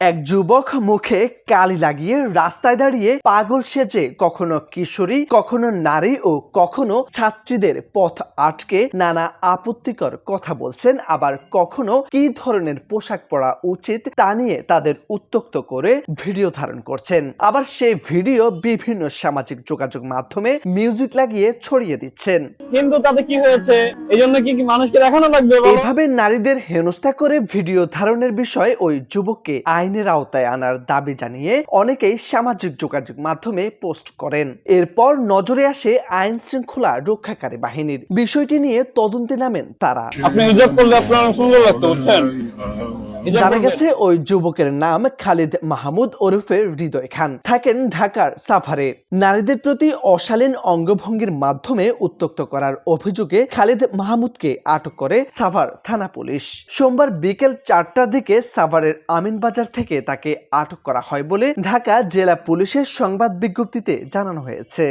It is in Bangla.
এক যুবক মুখে কালি লাগিয়ে রাস্তায় দাঁড়িয়ে পাগল সেজে কখনো কিশোরী কখনো নারী ও কখনো ছাত্রীদের পথ আটকে নানা আপত্তিকর কথা বলছেন। আবার কখনো কি ধরনের পোশাক পরা উচিত তা নিয়ে তাদের উত্তক্ত করে ভিডিও ধারণ করছেন। আবার সেই ভিডিও বিভিন্ন সামাজিক যোগাযোগ মাধ্যমে মিউজিক লাগিয়ে ছড়িয়ে দিচ্ছেন। কিন্তু তাতে কি হয়েছে? এই জন্য কি মানুষকে দেখানো লাগবে এভাবে নারীদের হেনস্থা করে ভিডিও ধারণের বিষয়ে ওই যুবককে আইনের আওতায় আনার দাবি জানিয়ে অনেকেই সামাজিক যোগাযোগ মাধ্যমে পোস্ট করেন। এরপর নজরে আসে আইন শৃঙ্খলা রক্ষাকারী বাহিনীর। বিষয়টি নিয়ে তদন্তে নামেন তারা। আপনি করলে আপনার সুন্দর লাগতো, বুঝছেন? জানা গেছে ওই যুবকের নাম খালিদ মাহমুদ ওরফে হৃদয় খান। থাকেন ঢাকার সাফারে নারীদের প্রতি অশালীন অঙ্গভঙ্গির মাধ্যমে উত্তক্ত করার অভিযোগে খালিদ মাহমুদকে আটক করে সাভার থানা পুলিশ। সোমবার বিকেল চারটার দিকে সাভারের আমিনবাজার থেকে তাকে আটক করা হয় বলে ঢাকা জেলা পুলিশের সংবাদ বিজ্ঞপ্তিতে জানানো হয়েছে।